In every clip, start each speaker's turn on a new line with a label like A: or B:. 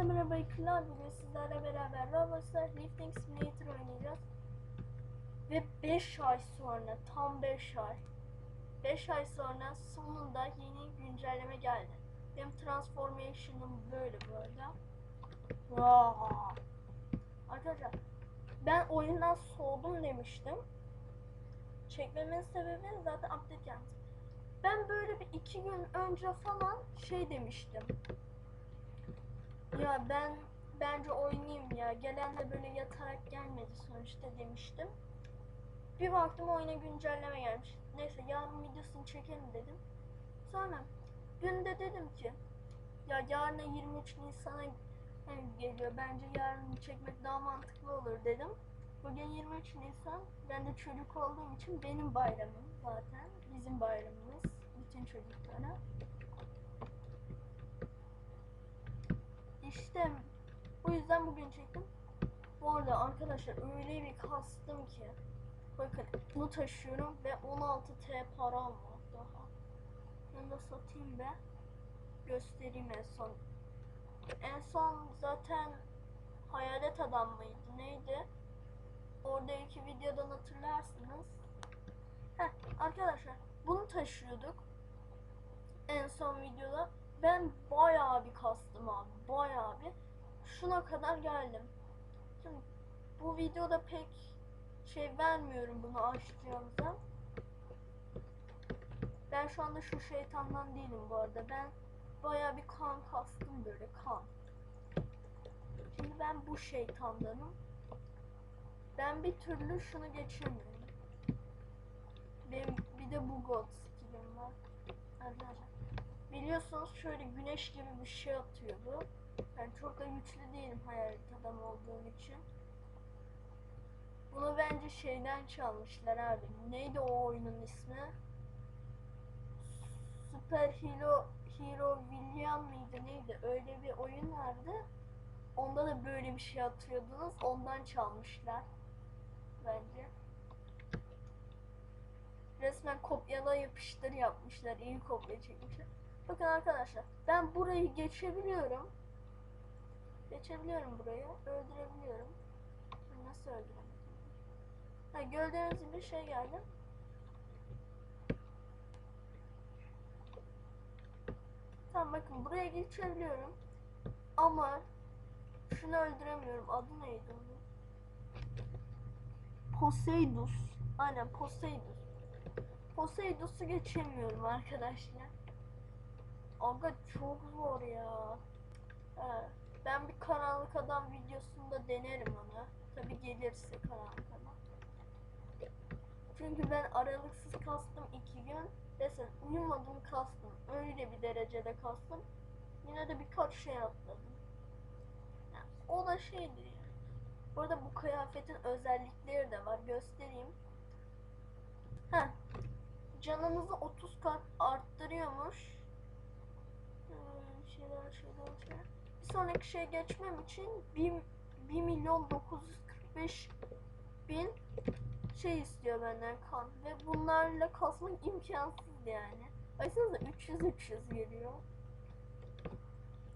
A: Hepinize merhaba ikram bugün sizlerle beraber Roblox'ta Lifting Simulator oynayacağız. Ve 5 ay sonra, tam 5 ay. 5 ay sonra sonunda yeni güncelleme geldi. Benim transformation'ım böyle arada. Wow. Arkadaşlar ben oyundan soğudum demiştim. Çekmemin sebebi zaten update geldi. Ben böyle bir iki gün önce falan şey demiştim. Ya ben bence oynayayım ya. Gelen de böyle yatarak gelmedi sonuçta demiştim. Bir baktım oyuna güncelleme gelmiş. Neyse yarın videosunu çekelim dedim. Sonra dün de dedim ki ya yarına 23 Nisan'a geliyor. Bence yarın çekmek daha mantıklı olur dedim. Bugün 23 Nisan. Ben de çocuk olduğum için benim bayramım zaten. Bizim bayramımız. Bütün çocuklara. İşte bu yüzden bugün çektim. Bu arada arkadaşlar öyle bir kastım ki. Bakın bunu taşıyorum ve 16T param var daha. Bunu da satayım ve göstereyim en son. En son zaten Hayalet Adam mıydı neydi? Oradaki videodan hatırlarsınız. Heh, arkadaşlar bunu taşıyorduk. En son videoda ben bayağı bir kastım abi. Bayağı bir. Şuna kadar geldim. Şimdi bu videoda pek şey vermiyorum bunu açtığımda. Ben şu anda şu şeytandan değilim bu arada. Ben bayağı bir kan kastım böyle kan. Şimdi ben bu şeytandanım. Ben bir türlü şunu geçemiyorum. Benim bir de bu god skillim var. Arkadaşlar. Biliyorsunuz şöyle güneş gibi bir şey atıyor bu. Ben çok da güçlü değilim hayalet adam olduğum için. Bunu bence şeyden çalmışlar abi. Neydi o oyunun ismi? Super Hero Hero William mıydı neydi? Öyle bir oyun vardı. Onda da böyle bir şey atıyordunuz. Ondan çalmışlar. Bence. Resmen kopyala yapıştır yapmışlar. İyi kopya çekmişler. Bakın arkadaşlar ben burayı geçebiliyorum. Geçebiliyorum burayı. Öldürebiliyorum. Nasıl öldürebilirim? Ha, gördüğünüz gibi şey geldi. Tamam bakın buraya geçebiliyorum. Ama şunu öldüremiyorum. Adı neydi onun? Poseidus. Aynen Poseidus. Poseidus'u geçemiyorum arkadaşlar. Aga çok zor ya. He, ben bir karanlık adam videosunda denerim onu. Tabi gelirse karanlık adam. Çünkü ben aralıksız kastım iki gün. Desen uyumadım kastım. Öyle bir derecede kastım. Yine de birkaç şey atladım. Yani o da şeydir yani. Bu bu kıyafetin özellikleri de var. Göstereyim. Heh. Canınızı 30 kat arttırıyormuş. Şeyler şeyler şeyler. Bir sonraki şey geçmem için 1, 1 milyon 945 bin şey istiyor benden kan. Ve bunlarla kasmak imkansız yani. Baksanıza 300 300 geliyor.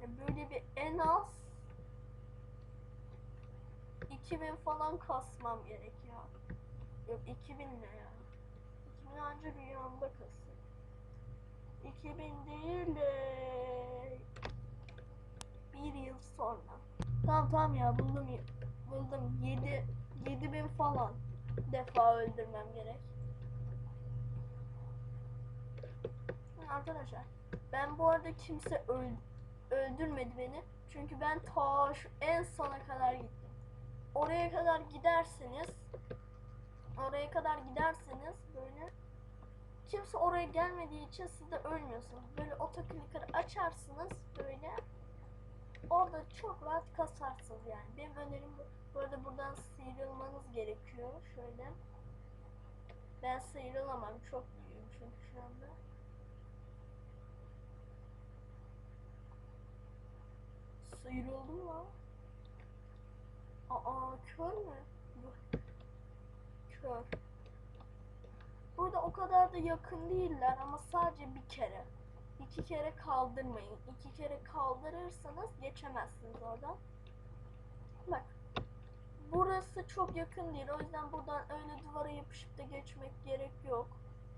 A: Ya böyle bir en az 2000 falan kasmam gerekiyor. Yok 2000 ne ya? 2000 anca bir anda kasıyor. 2000 değil de bir yıl sonra. Tamam tamam ya buldum buldum 7 7000 falan defa öldürmem gerek. Arkadaşlar ben bu arada kimse öl öldürmedi beni. Çünkü ben ta şu en sona kadar gittim. Oraya kadar giderseniz oraya kadar giderseniz böyle kimse oraya gelmediği için siz de ölmüyorsunuz. Böyle otoklikarı açarsınız böyle orada çok rahat kasarsınız yani. Benim önerim bu. Bu arada buradan sıyrılmanız gerekiyor. Şöyle. Ben sıyrılamam. Çok büyüğüm çünkü şu anda. Sıyrıldım lan. Aa kör mü? Kör. Burada o kadar da yakın değiller ama sadece bir kere. İki kere kaldırmayın. İki kere kaldırırsanız geçemezsiniz oradan. Bak. Burası çok yakın değil. O yüzden buradan öyle duvara yapışıp da geçmek gerek yok.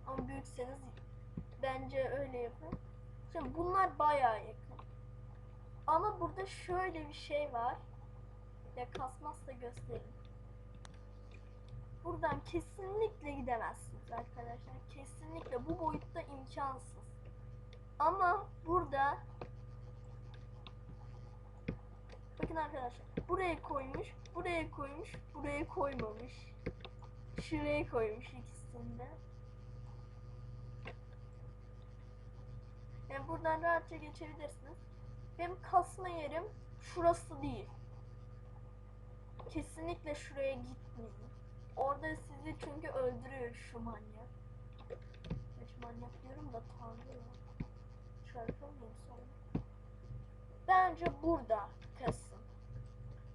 A: Ama büyükseniz bence öyle yapın. Şimdi bunlar bayağı yakın. Ama burada şöyle bir şey var. Ya kasmazsa göstereyim. Buradan kesinlikle gidemezsiniz arkadaşlar. Kesinlikle bu boyutta imkansız. Ama burada bakın arkadaşlar buraya koymuş, buraya koymuş, buraya koymamış. Şuraya koymuş ikisinde. Yani buradan rahatça geçebilirsiniz. Benim kasma yerim şurası değil. Kesinlikle şuraya gitmeyin. Orada sizi çünkü öldürüyor şu manyak. Hiç manyak diyorum da tanrı ya. Bence burada kasın.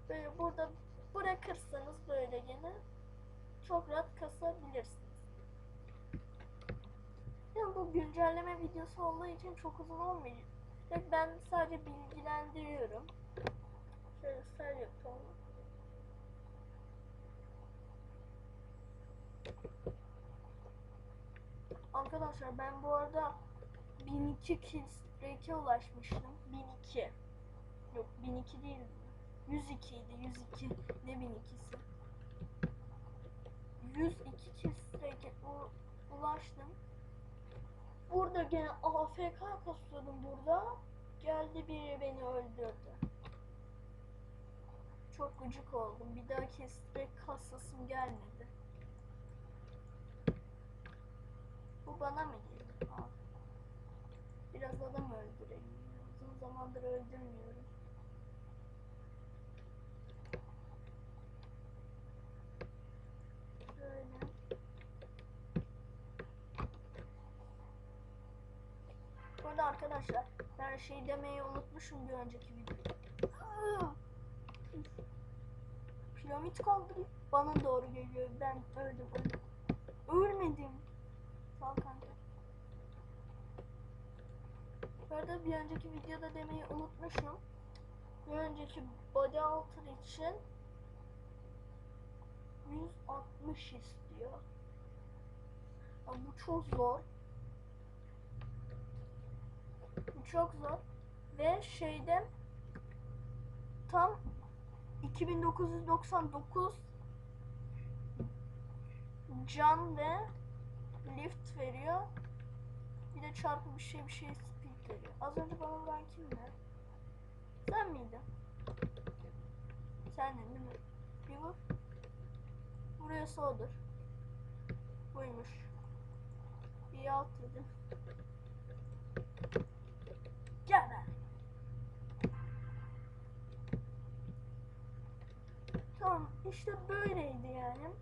A: Böyle burada bırakırsanız böyle gene çok rahat kasabilirsiniz. Yani bu güncelleme videosu olduğu için çok uzun olmayacak. Ben sadece bilgilendiriyorum. Şöyle sel yapalım. Arkadaşlar ben bu arada 1002 kill ulaşmıştım. 1002. Yok 1002 değil. 102 idi 102. Ne 1002'si? 102 kill ulaştım. Burada gene AFK kasıyordum burada. Geldi biri beni öldürdü. Çok gıcık oldum. Bir daha kestirek kasasım gelmedi. Bu bana mı. Biraz adam öldüreyim. Uzun zamandır öldürmüyorum. Şöyle. Burada arkadaşlar ben şey demeyi unutmuşum bir önceki videoda. Piramit kaldırıp bana doğru geliyor. Ben öldüm öldüm. Ölmedim. Sağ ol kanka. Bu arada bir önceki videoda demeyi unutmuşum. Bir önceki body alter için 160 istiyor. Ya bu çok zor. Bu çok zor. Ve şeyde tam 2999 can ve lift veriyor. Bir de çarpı bir şey bir şey veriyor. Az önce bana vuran kimdi? Sen miydin? Sendin değil mi? Bir vur. Burası odur. Buymuş. Bir alt dedim. Gel be. Tamam işte böyleydi yani.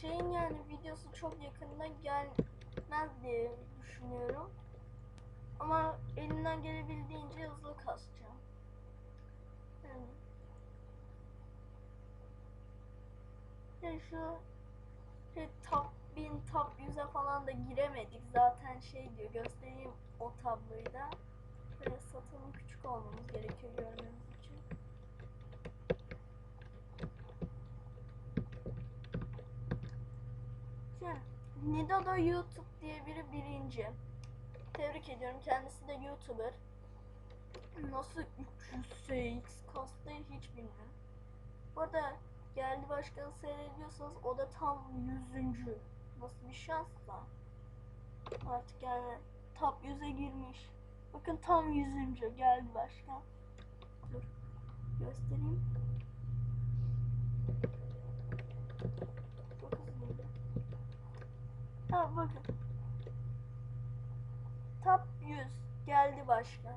A: Şeyin yani videosu çok yakında gelmez diye düşünüyorum. Ama elimden gelebildiğince hızlı kasacağım. Yani. Ya şu şey, top 1000 top 100'e falan da giremedik. Zaten şey diyor göstereyim o tabloyu da. Böyle satılım küçük olmamız gerekiyor görmemiz için. Şimdi Nido'da YouTube birinci. Tebrik ediyorum. Kendisi de YouTuber. Nasıl 300 CX kastı hiç bilmiyorum. Bu arada geldi başkanı seyrediyorsanız o da tam 100. Nasıl bir şansla. Artık yani top 100'e girmiş. Bakın tam 100. geldi başkan. Dur göstereyim. Ha bakın. Top 100 geldi başkan.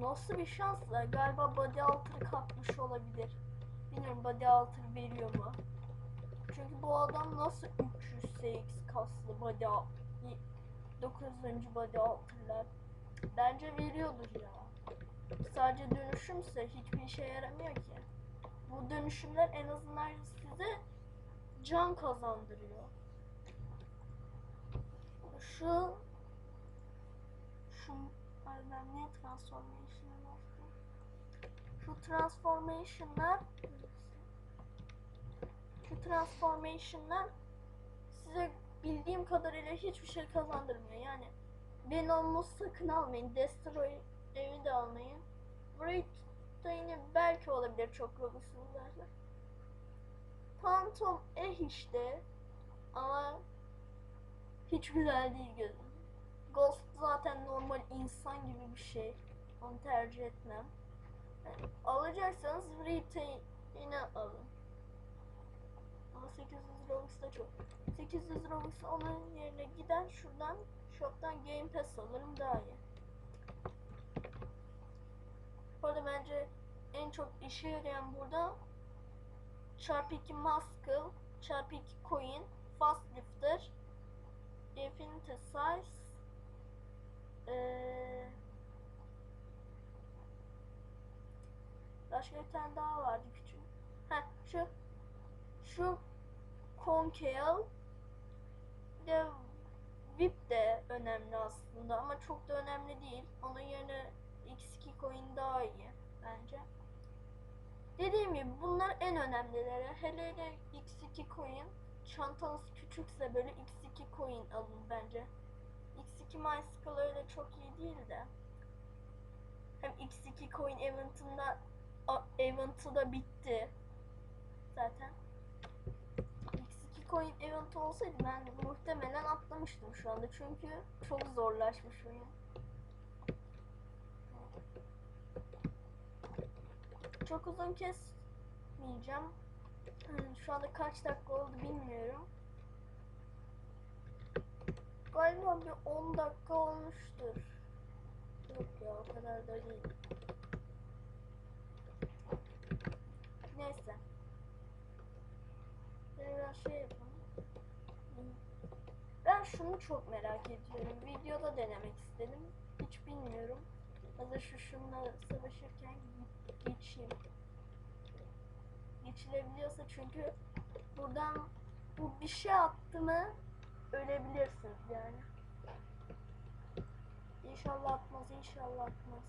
A: Nasıl bir şansla galiba body alter kapmış olabilir. Bilmiyorum body alter veriyor mu? Çünkü bu adam nasıl 300 CX kaslı body al- 9. body alter'lar. Bence veriyordur ya. Sadece dönüşümse hiçbir işe yaramıyor ki. Bu dönüşümler en azından size can kazandırıyor. şu şu ay ben niye transformation'a bastım? Şu transformation'lar şu transformation'lar size bildiğim kadarıyla hiçbir şey kazandırmıyor. Yani Venom'u sakın almayın. Destroy evi de almayın. Wraith da yine belki olabilir çok robuxsuzlarsa. Phantom eh işte ama hiç güzel değil gözüm. Ghost zaten normal insan gibi bir şey. Onu tercih etmem. Yani alacaksanız yine alın. Ama 800 Robux da çok. 800 Robux onun yerine gider şuradan shop'tan Game Pass alırım daha iyi. Bu arada bence en çok işe yarayan burada çarpı 2 Muscle, çarpı 2 Coin, Fast Lifter, Infinity Size, ee, başka bir tane daha vardı küçük. Ha şu şu bir de VIP de önemli aslında ama çok da önemli değil. Onun yerine X2 coin daha iyi bence. Dediğim gibi bunlar en önemlileri. Hele hele X2 coin çantanız küçükse böyle X2 coin alın bence. X2 MySkull öyle çok iyi değil de. Hem X2 coin event'ında event'ı da bitti. Zaten. X2 coin event olsaydı ben muhtemelen atlamıştım şu anda çünkü çok zorlaşmış oyun. Çok uzun kesmeyeceğim. Şu anda kaç dakika oldu bilmiyorum. Galiba bir 10 dakika olmuştur. Yok ya o kadar da değil. Neyse. Biraz şey yapalım. Ben şunu çok merak ediyorum. Videoda denemek istedim. Hiç bilmiyorum. Hazır şu şunla savaşırken geçeyim. Geçilebiliyorsa çünkü buradan bu bir şey attı mı ölebilirsiniz yani. İnşallah atmaz, inşallah atmaz.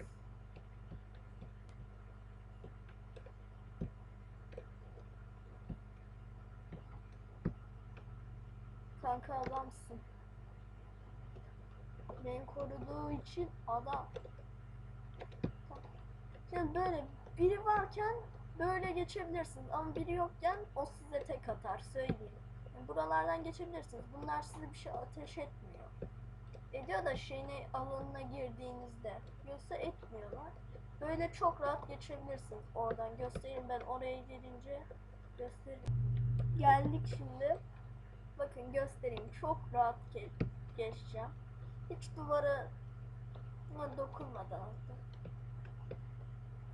A: Kanka adamsın. Beni koruduğu için adam. Şimdi böyle biri varken böyle geçebilirsiniz ama biri yokken o size tek atar söyleyeyim. Buralardan geçebilirsiniz. Bunlar size bir şey ateş etmiyor. Ediyor da şeyine alanına girdiğinizde. Yoksa etmiyorlar. Böyle çok rahat geçebilirsiniz oradan. Göstereyim ben oraya gelince göstereyim. Geldik şimdi. Bakın göstereyim. Çok rahat ge- geçeceğim. Hiç duvara dokunmadan aldım.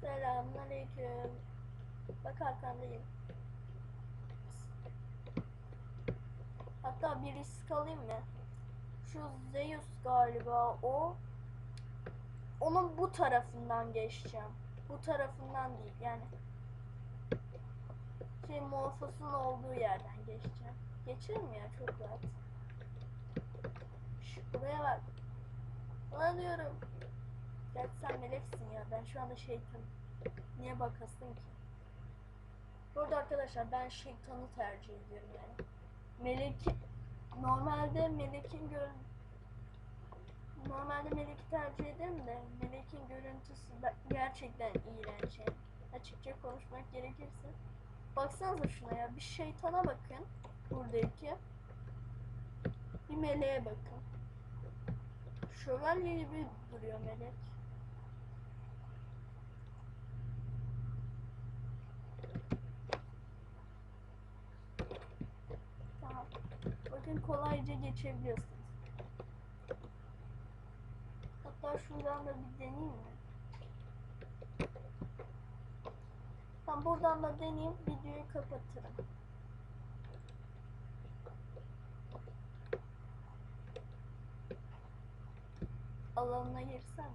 A: Selamünaleyküm. Bak arkandayım. Hatta bir risk alayım mı? Şu Zeus galiba o. Onun bu tarafından geçeceğim. Bu tarafından değil yani. Şey Morphos'un olduğu yerden geçeceğim. Geçerim ya çok rahat. Şş, buraya bak. Bana diyorum. Gerçi sen meleksin ya. Ben şu anda şeytanım. Niye bakasın ki? Burada arkadaşlar ben şeytanı tercih ediyorum yani. Meleki normalde melekin gör normalde meleki tercih ederim de melekin görüntüsü gerçekten iğrenç. Açıkça konuşmak gerekirse. Baksanıza şuna ya bir şeytana bakın buradaki. Bir meleğe bakın. Şövalye gibi duruyor melek. Tamam. Bakın kolayca geçebiliyorsunuz. Hatta şuradan da bir deneyeyim mi? Tamam buradan da deneyeyim videoyu kapatırım. Alanına girsem?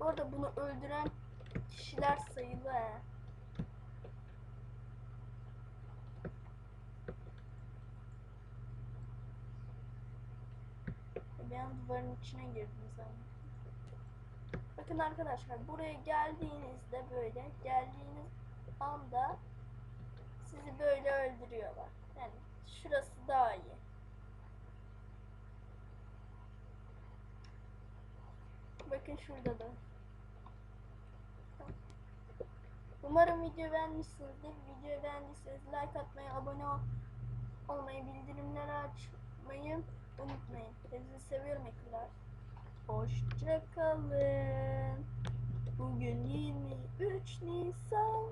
A: Bu arada bunu öldüren kişiler sayılı he. An duvarın içine girdim zaten. Bakın arkadaşlar buraya geldiğinizde böyle geldiğiniz anda sizi böyle öldürüyorlar. Yani şurası daha iyi. Bakın şurada da. Umarım video beğenmişsinizdir. Videoyu beğendiyseniz like atmayı, abone ol- olmayı, bildirimleri açmayı unutmayın. Sizi seviyorum ekler. Hoşçakalın. Bugün 23 Nisan.